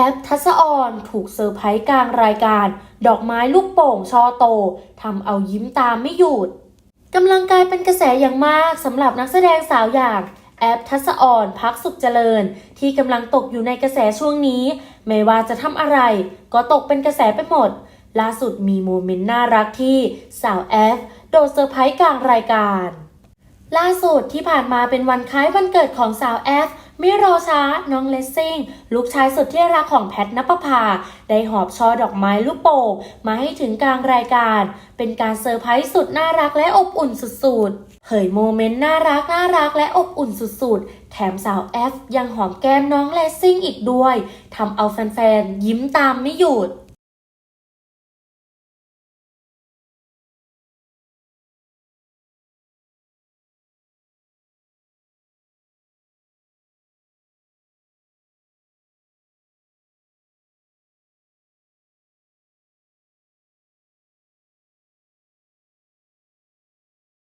อฟทัศออนถูกเซอร์ไพรส์กลางรายการ ดอกไม้ลูกโป่งชอโตทำเอายิ้มตามไม่หยุดกำลังกลายเป็นกระแสอย่างมากสำหรับนักแสดงสาวอย่างแอฟทัศออนพักสุขเจริญ ที่กำลังตกอยู่ในกระแสช่วงนี้ ไม่ว่าจะทำอะไร ก็ตกเป็นกระแสไปหมด ล่าสุดมีโมเมนต์น่ารักที่สาวแอฟโดนเซอร์ไพรส์กลางรายการ ล่าสุดที่ผ่านมาเป็นวันคล้ายวันเกิดของสาวแอฟ ไม่รอช้าน้องเลสซิ่ง ลูกชายสุดที่รักของแพทนปภาได้หอบช่อดอกไม้ลูกโป่งมาให้ถึงกลางรายการ เป็นการเซอร์ไพรส์สุดน่ารักและอบอุ่นสุดๆเผยโมเมนต์น่ารักน่ารักและอบอุ่นสุดๆ แถมสาวแอฟยังหอมแก้มน้องเลสซิ่งอีกด้วยทำเอาแฟนๆยิ้มตามไม่หยุด